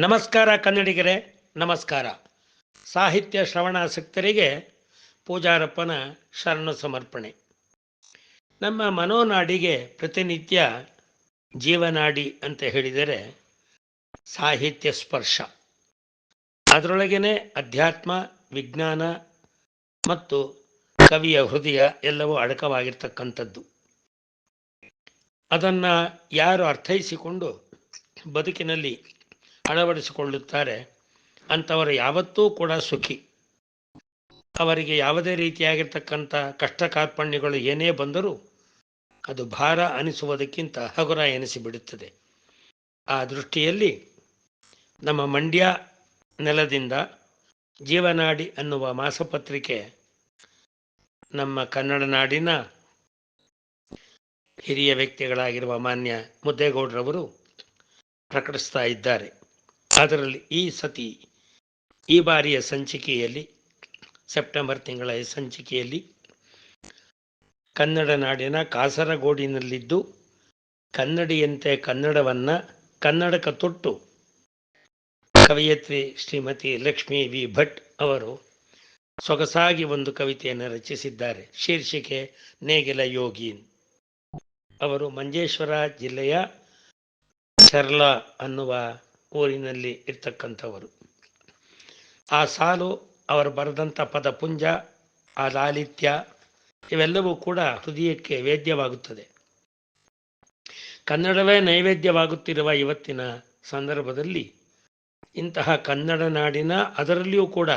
ನಮಸ್ಕಾರ ಕನ್ನಡಿಗರೇ, ನಮಸ್ಕಾರ. ಸಾಹಿತ್ಯ ಶ್ರವಣಾಸಕ್ತರಿಗೆ ಪೂಜಾರಪ್ಪನ ಶರಣ ಸಮರ್ಪಣೆ. ನಮ್ಮ ಮನೋನಾಡಿಗೆ ಪ್ರತಿನಿತ್ಯ ಜೀವನಾಡಿ ಅಂತ ಹೇಳಿದರೆ ಸಾಹಿತ್ಯ ಸ್ಪರ್ಶ. ಅದರೊಳಗೇನೆ ಅಧ್ಯಾತ್ಮ, ವಿಜ್ಞಾನ ಮತ್ತು ಕವಿಯ ಹೃದಯ ಎಲ್ಲವೂ ಅಡಕವಾಗಿರ್ತಕ್ಕಂಥದ್ದು. ಅದನ್ನು ಯಾರು ಅರ್ಥೈಸಿಕೊಂಡು ಬದುಕಿನಲ್ಲಿ ಅಳವಡಿಸಿಕೊಳ್ಳುತ್ತಾರೆ. ಅಂಥವರು ಯಾವತ್ತೂ ಕೂಡ ಸುಖಿ. ಅವರಿಗೆ ಯಾವುದೇ ರೀತಿಯಾಗಿರ್ತಕ್ಕಂಥ ಕಷ್ಟ ಕಾರ್ಪಣ್ಯಗಳು ಏನೇ ಬಂದರೂ ಅದು ಭಾರ ಅನಿಸುವುದಕ್ಕಿಂತ ಹಗುರ ಎನಿಸಿಬಿಡುತ್ತದೆ. ಆ ದೃಷ್ಟಿಯಲ್ಲಿ ನಮ್ಮ ಮಂಡ್ಯ ನೆಲದಿಂದ ಜೀವನಾಡಿ ಅನ್ನುವ ಮಾಸಪತ್ರಿಕೆ ನಮ್ಮ ಕನ್ನಡ ನಾಡಿನ ಹಿರಿಯ ವ್ಯಕ್ತಿಗಳಾಗಿರುವ ಮಾನ್ಯ ಮುದ್ದೇಗೌಡರವರು ಪ್ರಕಟಿಸ್ತಾ ಇದ್ದಾರೆ. ಅದರಲ್ಲಿ ಈ ಸತಿ, ಈ ಬಾರಿಯ ಸಂಚಿಕೆಯಲ್ಲಿ, ಸೆಪ್ಟೆಂಬರ್ ತಿಂಗಳ ಸಂಚಿಕೆಯಲ್ಲಿ, ಕನ್ನಡ ನಾಡಿನ ಕಾಸರಗೋಡಿನಲ್ಲಿದ್ದು, ಕನ್ನಡಿಯಂತೆ ಕನ್ನಡವನ್ನು ಕನ್ನಡಕ ತೊಟ್ಟು. ಕವಯತ್ರಿ ಶ್ರೀಮತಿ ಲಕ್ಷ್ಮೀ ವಿ. ಭಟ್ ಅವರು ಸೊಗಸಾಗಿ ಒಂದು ಕವಿತೆಯನ್ನು ರಚಿಸಿದ್ದಾರೆ. ಶೀರ್ಷಿಕೆ, ನೇಗಿಲ ಯೋಗಿ ಅವರು ಮಂಜೇಶ್ವರ ಜಿಲ್ಲೆಯ ಚರ್ಲಾ ಅನ್ನುವ ಊರಿನಲ್ಲಿ ಇರ್ತಕ್ಕಂಥವರು. ಆ ಸಾಲು, ಅವರು ಬರೆದಂಥ ಪದಪುಂಜ, ಆ ಲಾಲಿತ್ಯ, ಇವೆಲ್ಲವೂ ಕೂಡ ಹೃದಯಕ್ಕೆ ವೇದ್ಯವಾಗುತ್ತದೆ. ಕನ್ನಡವೇ ನೈವೇದ್ಯವಾಗುತ್ತಿರುವ ಇವತ್ತಿನ ಸಂದರ್ಭದಲ್ಲಿ ಇಂತಹ ಕನ್ನಡ ನಾಡಿನ ಅದರಲ್ಲಿಯೂ ಕೂಡ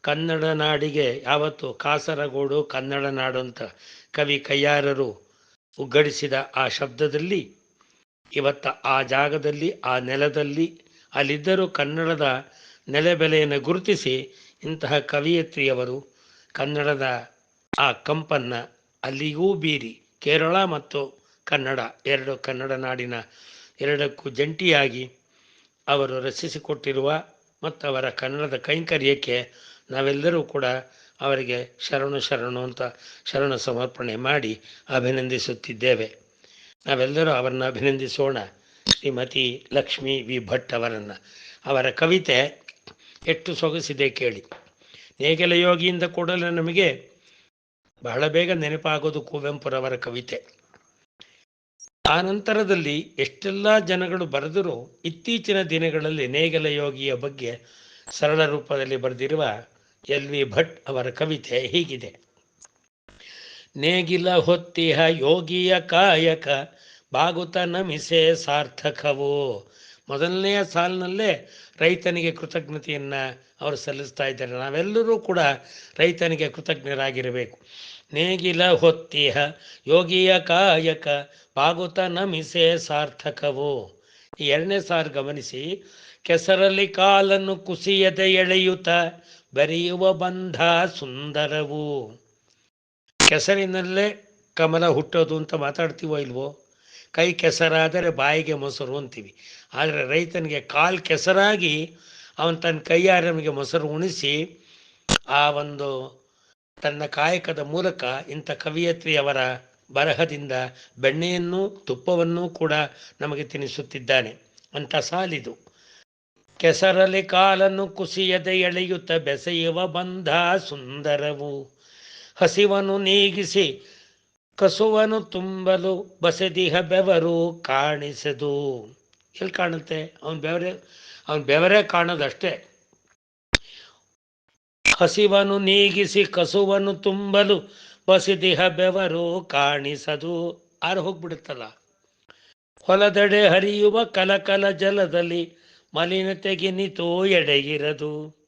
ಕನ್ನಡ ನಾಡಿಗೆ ಯಾವತ್ತು ಕಾಸರಗೋಡು, ಕನ್ನಡ ನಾಡು ಅಂತ ಕವಿ ಕೈಯಾರರು ಉಗ್ಗಡಿಸಿದ ಆ ಶಬ್ದದಲ್ಲಿ ಇವತ್ತ ಆ ಜಾಗದಲ್ಲಿ, ಆ ನೆಲದಲ್ಲಿ ಅಲ್ಲಿದ್ದರೂ ಕನ್ನಡದ ನೆಲೆಬೆಲೆಯನ್ನು ಗುರುತಿಸಿ ಇಂತಹ ಕವಿಯತ್ರಿಯವರು ಕನ್ನಡದ ಆ ಕಂಪನ್ನು ಅಲ್ಲಿಗೂ ಬೀರಿ ಕೇರಳ ಮತ್ತು ಕನ್ನಡ, ಎರಡು ಕನ್ನಡ ನಾಡಿನ ಎರಡಕ್ಕೂ ಜಂಟಿಯಾಗಿ ಅವರು ರಚಿಸಿಕೊಟ್ಟಿರುವ ಮತ್ತು ಅವರ ಕನ್ನಡದ ಕೈಂಕರ್ಯಕ್ಕೆ ನಾವೆಲ್ಲರೂ ಕೂಡ ಅವರಿಗೆ ಶರಣು ಶರಣು ಅಂತ ಶರಣ ಸಮರ್ಪಣೆ ಮಾಡಿ ಅಭಿನಂದಿಸುತ್ತಿದ್ದೇವೆ. ನಾವೆಲ್ಲರೂ ಅವರನ್ನು ಅಭಿನಂದಿಸೋಣ. ಶ್ರೀಮತಿ ಲಕ್ಷ್ಮೀ ವಿ ಭಟ್ ಅವರನ್ನು. ಅವರ ಕವಿತೆ ಎಷ್ಟು ಸೊಗಸಿದೆ ಕೇಳಿ. ನೇಗಲ ಯೋಗಿಯಿಂದ ಕೂಡಲೇ ನಮಗೆ ಬಹಳ ಬೇಗ ನೆನಪಾಗೋದು ಕುವೆಂಪುರವರ ಕವಿತೆ. ಆ ನಂತರದಲ್ಲಿ ಎಷ್ಟೆಲ್ಲ ಜನಗಳು ಬರೆದರೂ ಇತ್ತೀಚಿನ ದಿನಗಳಲ್ಲಿ ನೇಗಲ ಯೋಗಿಯ ಬಗ್ಗೆ ಸರಳ ರೂಪದಲ್ಲಿ ಬರೆದಿರುವ ಎಲ್ ವಿ ಭಟ್ ಅವರ ಕವಿತೆ ಹೀಗಿದೆ. ನೇಗಿಲ ಹೊತ್ತಿಹ ಯೋಗಿಯ ಕಾಯಕ ಬಾಗುತ ನಮಿಸೆ ಸಾರ್ಥಕವು. ಮೊದಲನೆಯ ಸಾಲಿನಲ್ಲೇ ರೈತನಿಗೆ ಕೃತಜ್ಞತೆಯನ್ನು ಅವರು ಸಲ್ಲಿಸ್ತಾ ಇದ್ದಾರೆ. ನಾವೆಲ್ಲರೂ ಕೂಡ ರೈತನಿಗೆ ಕೃತಜ್ಞರಾಗಿರಬೇಕು. ನೇಗಿಲ ಹೊತ್ತಿಹ, ಯೋಗಿಯ ಕಾಯಕ, ಬಾಗುತ ನಮಿಸೆ ಸಾರ್ಥಕವು. ಈ ಎರಡನೇ ಸಾರು ಗಮನಿಸಿ, ಕೆಸರಲ್ಲಿ ಕಾಲನ್ನು ಕುಸಿಯದೆ ಎಳೆಯುತ್ತ ಬೆರೆಯುವ ಬಂಧ ಸುಂದರವು. ಕೆಸರಿನಲ್ಲೇ ಕಮಲ ಹುಟ್ಟೋದು ಅಂತ ಮಾತಾಡ್ತೀವೋ ಇಲ್ವೋ? ಕೈ ಕೆಸರಾದರೆ ಬಾಯಿಗೆ ಮೊಸರು ಅಂತೀವಿ. ಆದರೆ ರೈತನಿಗೆ ಕಾಲು ಕೆಸರಾಗಿ ಅವನು ತನ್ನ ಕೈಯಾರಮಿಗೆ ಮೊಸರು ಉಣಿಸಿ ಆ ಒಂದು ತನ್ನ ಕಾಯಕದ ಮೂಲಕ ಇಂಥ ಕವಿಯತ್ರಿಯವರ ಬರಹದಿಂದ ಬೆಣ್ಣೆಯನ್ನು ತುಪ್ಪವನ್ನು ಕೂಡ ನಮಗೆ ತಿನ್ನಿಸುತ್ತಿದ್ದಾನೆ ಅಂತ ಸಾಲಿದು. ಕೆಸರಲ್ಲಿ ಕಾಲನ್ನು ಕುಸಿಯದೆ ಎಳೆಯುತ್ತ ಬೆಸೆಯುವ ಬಂಧ ಸುಂದರವು. ಹಸಿವನ್ನು ನೀಗಿಸಿ ಕಸುವನು ತುಂಬಲು ಬಸದಿಹ ಬೆವರು ಕಾಣಿಸದು. ಎಲ್ಲಿ ಕಾಣುತ್ತೆ? ಅವನ ಬೆವರೆ, ಅವನ ಬೆವರೇ ಕಾಣೋದಷ್ಟೇ. ಹಸಿವನು ನೀಗಿಸಿ ಕಸುವನ್ನು ತುಂಬಲು ಬಸಿದಿಹ ಬೆವರು ಕಾಣಿಸದು. ಆರು ಹೋಗ್ಬಿಡುತ್ತಲ್ಲ? ಹೊಲದೆಡೆ ಹರಿಯುವ ಕಲಕಲ ಜಲದಲ್ಲಿ ಮಲಿನತೆಗೆ ನಿತೋ ಎಡೆಗಿರದು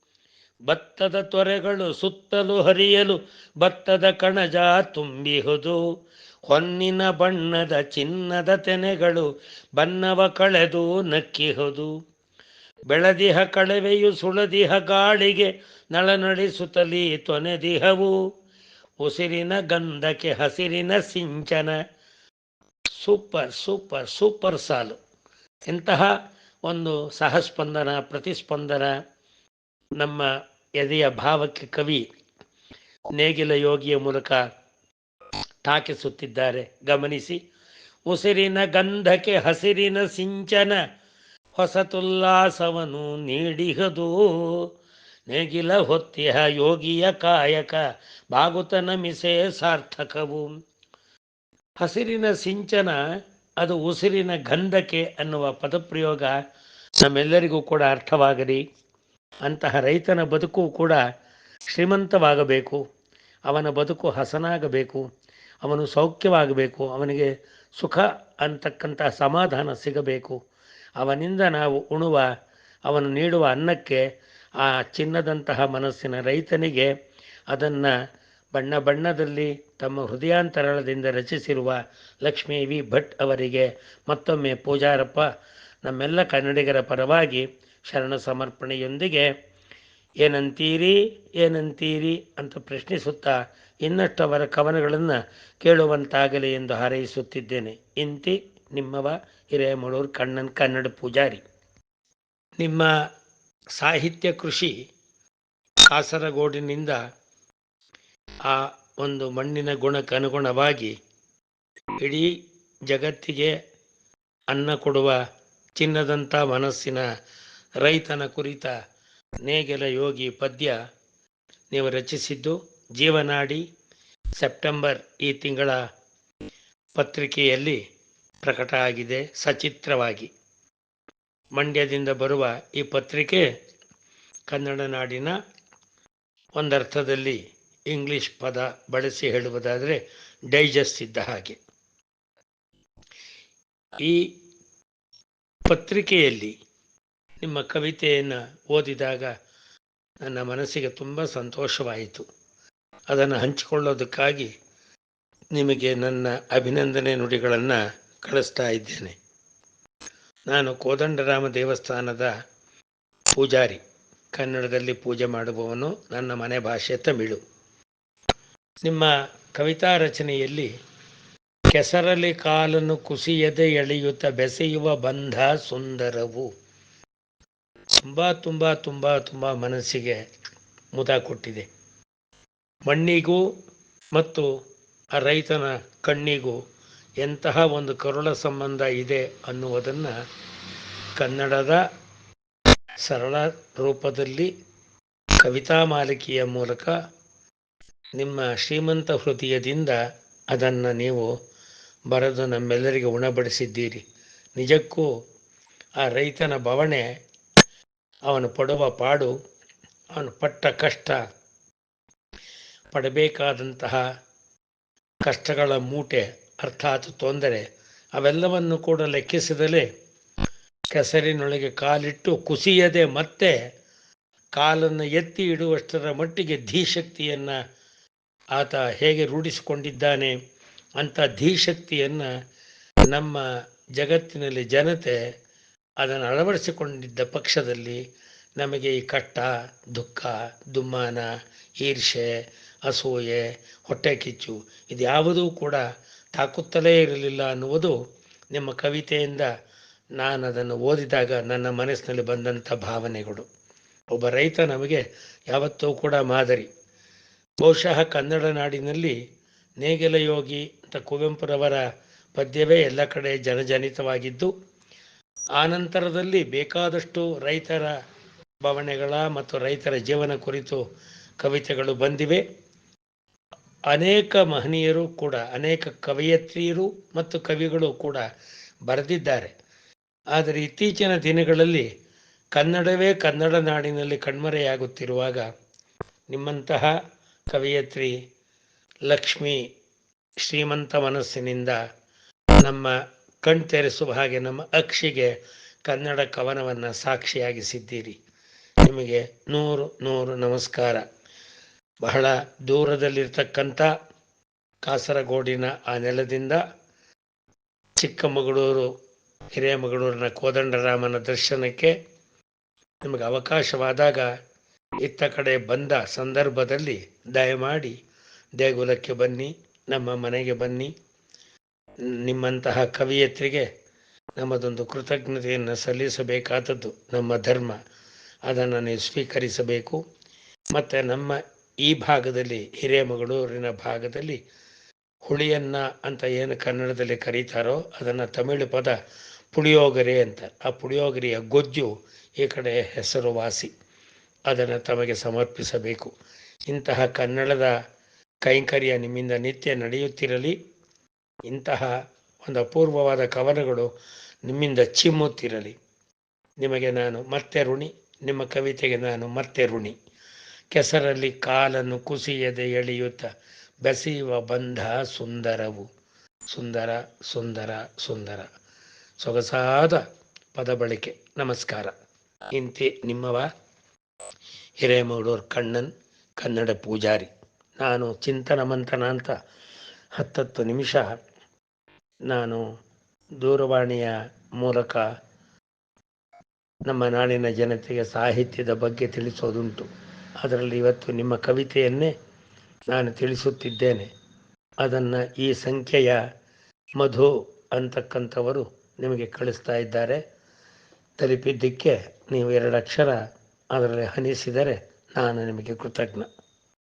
ಭತ್ತದ ತೊರೆಗಳು ಸುತ್ತಲೂ ಹರಿಯಲು ಭತ್ತದ ಕಣಜ ತುಂಬಿಹುದು. ಹೊನ್ನಿನ ಬಣ್ಣದ ಚಿನ್ನದ ತೆನೆಗಳು ಬಣ್ಣವ ಕಳೆದು ನಕ್ಕಿಹುದು. ಬೆಳದಿಹ ಕಳವೆಯು ಸುಳದಿಹ ಗಾಳಿಗೆ ನಳನಡಿಸುತ್ತಲೀ ತೊನೆದಿಹವು. ಉಸಿರಿನ ಗಂಧಕ್ಕೆ ಹಸಿರಿನ ಸಿಂಚನ. ಸೂಪರ್ ಸೂಪರ್ ಸೂಪರ್ ಸಾಲು. ಇಂತಹ ಒಂದು ಸಹಸ್ಪಂದನ, ಪ್ರತಿಸ್ಪಂದನ ನಮ್ಮ ಎದೆಯ ಭಾವಕ್ಕೆ ಕವಿ ನೇಗಿಲ ಯೋಗಿಯ ಮೂಲಕ ಟಾಕಿಸುತ್ತಿದ್ದಾರೆ ಗಮನಿಸಿ, ಉಸಿರಿನ ಗಂಧಕ್ಕೆ ಹಸಿರಿನ ಸಿಂಚನ ಹೊಸತುಲ್ಲಾಸವನು ನೀಡಿಹದು. ನೇಗಿಲ ಹೊತ್ತಿಹ ಯೋಗಿಯ ಕಾಯಕ ಬಾಗುತ ನಮಿಸೆ ಸಾರ್ಥಕವು. ಹಸಿರಿನ ಸಿಂಚನ, ಅದು ಉಸಿರಿನ ಗಂಧಕ್ಕೆ ಅನ್ನುವ ಪದಪ್ರಯೋಗ ನಮ್ಮೆಲ್ಲರಿಗೂ ಕೂಡ ಅರ್ಥವಾಗಲಿ. ಅಂತಹ ರೈತನ ಬದುಕು ಕೂಡ ಶ್ರೀಮಂತವಾಗಬೇಕು. ಅವನ ಬದುಕು ಹಸನಾಗಬೇಕು. ಅವನು ಸೌಖ್ಯವಾಗಬೇಕು. ಅವನಿಗೆ ಸುಖ ಅಂತಕ್ಕಂತಹ ಸಮಾಧಾನ ಸಿಗಬೇಕು. ಅವನಿಂದ ನಾವು ಉಣುವ, ಅವನು ನೀಡುವ ಅನ್ನಕ್ಕೆ ಆ ಚಿನ್ನದಂತಹ ಮನಸ್ಸಿನ ರೈತನಿಗೆ ಅದನ್ನು ಬಣ್ಣ ಬಣ್ಣದಲ್ಲಿ ತಮ್ಮ ಹೃದಯಾಂತರಾಳದಿಂದ ರಚಿಸಿರುವ ಲಕ್ಷ್ಮೀ ವಿ ಭಟ್ ಅವರಿಗೆ ಮತ್ತೊಮ್ಮೆ ಪೂಜಾರಪ್ಪ, ನಮ್ಮೆಲ್ಲ ಕನ್ನಡಿಗರ ಪರವಾಗಿ ಶರಣ ಸಮರ್ಪಣೆಯೊಂದಿಗೆ ಏನಂತೀರಿ ಏನಂತೀರಿ ಅಂತ ಪ್ರಶ್ನಿಸುತ್ತಾ ಇನ್ನಷ್ಟು ಅವರ ಕವನಗಳನ್ನು ಕೇಳುವಂತಾಗಲಿ ಎಂದು ಹಾರೈಸುತ್ತಿದ್ದೇನೆ. ಇಂತಿ ನಿಮ್ಮವ ಹಿರೇಮಳೂರು ಕಣ್ಣನ್ ಕನ್ನಡ ಪೂಜಾರಿ. ನಿಮ್ಮ ಸಾಹಿತ್ಯ ಕೃಷಿ ಕಾಸರಗೋಡಿನಿಂದ ಆ ಒಂದು ಮಣ್ಣಿನ ಗುಣಕ್ಕೆ ಅನುಗುಣವಾಗಿ ಇಡೀ ಜಗತ್ತಿಗೆ ಅನ್ನ ಕೊಡುವ ಚಿನ್ನದಂಥ ಮನಸ್ಸಿನ ರೈತನ ಕುರಿತ ನೇಗೆಲ ಯೋಗಿ ಪದ್ಯ ನೀವು ರಚಿಸಿದ್ದು ಜೀವನಾಡಿ ಸೆಪ್ಟೆಂಬರ್ ಈ ತಿಂಗಳ ಪತ್ರಿಕೆಯಲ್ಲಿ ಪ್ರಕಟ ಆಗಿದೆ ಸಚಿತ್ರವಾಗಿ. ಮಂಡ್ಯದಿಂದ ಬರುವ ಈ ಪತ್ರಿಕೆ ಕನ್ನಡ ನಾಡಿನ ಒಂದರ್ಥದಲ್ಲಿ ಇಂಗ್ಲಿಷ್ ಪದ ಬಳಸಿ ಹೇಳುವುದಾದರೆ ಡೈಜೆಸ್ಟ್ ಇದ್ದ ಹಾಗೆ. ಈ ಪತ್ರಿಕೆಯಲ್ಲಿ ನಿಮ್ಮ ಕವಿತೆಯನ್ನು ಓದಿದಾಗ ನನ್ನ ಮನಸ್ಸಿಗೆ ತುಂಬ ಸಂತೋಷವಾಯಿತು. ಅದನ್ನು ಹಂಚಿಕೊಳ್ಳೋದಕ್ಕಾಗಿ ನಿಮಗೆ ನನ್ನ ಅಭಿನಂದನೆ ನುಡಿಗಳನ್ನು ಕಳಿಸ್ತಾ ಇದ್ದೇನೆ. ನಾನು ಕೋದಂಡರಾಮ ದೇವಸ್ಥಾನದ ಪೂಜಾರಿ. ಕನ್ನಡದಲ್ಲಿ ಪೂಜೆ ಮಾಡುವವನು ನನ್ನ ಮನೆ ಭಾಷೆ ತಮಿಳು. ನಿಮ್ಮ ಕವಿತಾ ರಚನೆಯಲ್ಲಿ ಕೆಸರಲ್ಲಿ ಕಾಲನ್ನು ಕುಸಿಯದೆ ಎಳೆಯುತ್ತ ಬೆಸೆಯುವ ಬಂಧ ಸುಂದರವು. ತುಂಬ ತುಂಬ ತುಂಬ ತುಂಬ ಮನಸ್ಸಿಗೆ ಮುದ ಕೊಟ್ಟಿದೆ. ಮಣ್ಣಿಗೂ ಮತ್ತು ಆ ರೈತನ ಕಣ್ಣಿಗೂ ಎಂತಹ ಒಂದು ಕರುಳ ಸಂಬಂಧ ಇದೆ ಅನ್ನುವುದನ್ನು ಕನ್ನಡದ ಸರಳ ರೂಪದಲ್ಲಿ ಕವಿತಾ ಮಾಲಿಕೆಯ ಮೂಲಕ ನಿಮ್ಮ ಶ್ರೀಮಂತ ಹೃದಯದಿಂದ ಅದನ್ನು ನೀವು ಬರೆದು ನಮ್ಮೆಲ್ಲರಿಗೆ ಉಣಬಡಿಸಿದ್ದೀರಿ. ನಿಜಕ್ಕೂ ಆ ರೈತನ ಬವಣೆ ಅವನು ಪಡುವ ಪಾಡು, ಅವನು ಪಟ್ಟ ಕಷ್ಟ. ಪಡಬೇಕಾದಂತಹ ಕಷ್ಟಗಳ ಮೂಟೆ, ಅರ್ಥಾತ್ ತೊಂದರೆ, ಅವೆಲ್ಲವನ್ನು ಕೂಡ ಲೆಕ್ಕಿಸಿದಲೇ ಕೆಸರಿನೊಳಗೆ ಕಾಲಿಟ್ಟು ಕುಸಿಯದೆ ಮತ್ತೆ ಕಾಲನ್ನು ಎತ್ತಿ ಇಡುವಷ್ಟರ ಮಟ್ಟಿಗೆ ಧೀಶಕ್ತಿಯನ್ನು ಆತ ಹೇಗೆ ರೂಢಿಸಿಕೊಂಡಿದ್ದಾನೆ ಅಂಥ ಧೀಶಕ್ತಿಯನ್ನು ನಮ್ಮ ಜಗತ್ತಿನಲ್ಲಿ ಜನತೆ ಅದನ್ನು ಅಳವಡಿಸಿಕೊಂಡಿದ್ದ ಪಕ್ಷದಲ್ಲಿ ನಮಗೆ ಈ ಕಟ್ಟ ದುಃಖ, ದುಮ್ಮಾನ ಈರ್ಷೆ ಅಸೂಯೆ, ಹೊಟ್ಟೆ ಕಿಚ್ಚು ಇದ್ಯಾವುದೂ ಕೂಡ ತಾಕುತ್ತಲೇ ಇರಲಿಲ್ಲ ಅನ್ನುವುದು ನಿಮ್ಮ ಕವಿತೆಯಿಂದ ನಾನು ಅದನ್ನು ಓದಿದಾಗ ನನ್ನ ಮನಸ್ಸಿನಲ್ಲಿ ಬಂದಂಥ ಭಾವನೆಗಳು. ಒಬ್ಬ ರೈತ ನಮಗೆ ಯಾವತ್ತೂ ಕೂಡ ಮಾದರಿ. ಬಹುಶಃ ಕನ್ನಡ ನಾಡಿನಲ್ಲಿ ನೇಗಿಲ ಯೋಗಿ ಅಂತ ಕುವೆಂಪುರವರ ಪದ್ಯವೇ ಎಲ್ಲ ಕಡೆ ಜನಜನಿತವಾಗಿದ್ದು ಆನಂತರದಲ್ಲಿ ಬೇಕಾದಷ್ಟು ರೈತರ ಭಾವನೆಗಳ ಮತ್ತು ರೈತರ ಜೀವನ ಕುರಿತು ಕವಿತೆಗಳು ಬಂದಿವೆ. ಅನೇಕ ಮಹನೀಯರು ಕೂಡ, ಅನೇಕ ಕವಯತ್ರಿಯರು ಮತ್ತು ಕವಿಗಳು ಕೂಡ ಬರೆದಿದ್ದಾರೆ. ಆದರೆ ಇತ್ತೀಚಿನ ದಿನಗಳಲ್ಲಿ ಕನ್ನಡವೇ ಕನ್ನಡ ನಾಡಿನಲ್ಲಿ ಕಣ್ಮರೆಯಾಗುತ್ತಿರುವಾಗ ನಿಮ್ಮಂತಹ ಕವಯತ್ರಿ ಲಕ್ಷ್ಮಿ ಶ್ರೀಮಂತ ಮನಸ್ಸಿನಿಂದ ನಮ್ಮ ಕಣ್ತೆರೆಸುವ ಹಾಗೆ ನಮ್ಮ ಅಕ್ಷಿಗೆ ಕನ್ನಡ ಕವನವನ್ನು ಸಾಕ್ಷಿಯಾಗಿಸಿದ್ದೀರಿ. ನಿಮಗೆ ನೂರು ನೂರು ನಮಸ್ಕಾರ. ಬಹಳ ದೂರದಲ್ಲಿರ್ತಕ್ಕಂಥ ಕಾಸರಗೋಡಿನ ಆ ನೆಲದಿಂದ ಚಿಕ್ಕಮಗಳೂರು, ಹಿರೇಮಗಳೂರಿನ ಕೋದಂಡರಾಮನ ದರ್ಶನಕ್ಕೆ ನಿಮಗೆ ಅವಕಾಶವಾದಾಗ ಇತ್ತ ಕಡೆ ಬಂದ ಸಂದರ್ಭದಲ್ಲಿ ದಯಮಾಡಿ ದೇಗುಲಕ್ಕೆ ಬನ್ನಿ, ನಮ್ಮ ಮನೆಗೆ ಬನ್ನಿ. ನಿಮ್ಮಂತಹ ಕವಿಯತ್ರಿಗೆ ನಮ್ಮದೊಂದು ಕೃತಜ್ಞತೆಯನ್ನು ಸಲ್ಲಿಸಬೇಕಾದದ್ದು ನಮ್ಮ ಧರ್ಮ. ಅದನ್ನು ನೀವು ಸ್ವೀಕರಿಸಬೇಕು. ಮತ್ತು ನಮ್ಮ ಈ ಭಾಗದಲ್ಲಿ, ಹಿರೇಮಗಳೂರಿನ ಭಾಗದಲ್ಲಿ ಹುಳಿಯನ್ನ ಅಂತ ಏನು ಕನ್ನಡದಲ್ಲಿ ಕರೀತಾರೋ ಅದನ್ನು ತಮಿಳು ಪದ ಪುಳಿಯೋಗರೆ ಅಂತ. ಆ ಪುಳಿಯೋಗರೆಯ ಗೊಜ್ಜು ಈ ಕಡೆ ಹೆಸರುವಾಸಿ. ಅದನ್ನು ತಮಗೆ ಸಮರ್ಪಿಸಬೇಕು. ಇಂತಹ ಕನ್ನಡದ ಕೈಂಕರ್ಯ ನಿಮ್ಮಿಂದ ನಿತ್ಯ ನಡೆಯುತ್ತಿರಲಿ. ಇಂತಹ ಒಂದು ಅಪೂರ್ವವಾದ ಕವನಗಳು ನಿಮ್ಮಿಂದ ಚಿಮ್ಮುತ್ತಿರಲಿ. ನಿಮಗೆ ನಾನು ಮತ್ತೆ ಋಣಿ, ನಿಮ್ಮ ಕವಿತೆಗೆ ನಾನು ಮತ್ತೆ ಋಣಿ. ಕೆಸರಲ್ಲಿ ಕಾಲನ್ನು ಕುಸಿಯದೆ ಎಳೆಯುತ್ತ ಬೆಸೆಯುವ ಬಂಧ ಸುಂದರವು. ಸುಂದರ ಸುಂದರ ಸುಂದರ. ಸೊಗಸಾದ ಪದ ಬಳಕೆ. ನಮಸ್ಕಾರ. ಇಂತೆ ನಿಮ್ಮವ ಹಿರೇಮಗಳೂರು ಕಣ್ಣನ್, ಕನ್ನಡ ಪೂಜಾರಿ. ನಾನು ಚಿಂತನ ಮಂಥನ ಅಂತ ಹತ್ತತ್ತು ನಿಮಿಷ ನಾನು ದೂರವಾಣಿಯ ಮೂಲಕ ನಮ್ಮ ನಾಡಿನ ಜನತೆಗೆ ಸಾಹಿತ್ಯದ ಬಗ್ಗೆ ತಿಳಿಸೋದುಂಟು. ಅದರಲ್ಲಿ ಇವತ್ತು ನಿಮ್ಮ ಕವಿತೆಯನ್ನೇ ನಾನು ತಿಳಿಸುತ್ತಿದ್ದೇನೆ. ಅದನ್ನು ಈ ಸಂಖ್ಯೆಯ ಮಧು ಅಂತಕ್ಕಂಥವರು ನಿಮಗೆ ಕಳಿಸ್ತಾ ಇದ್ದಾರೆ. ತಲುಪಿದ್ದಕ್ಕೆ ನೀವು ಎರಡು ಅಕ್ಷರ ಅದರಲ್ಲಿ ಹನಿಸಿದರೆ ನಾನು ನಿಮಗೆ ಕೃತಜ್ಞ.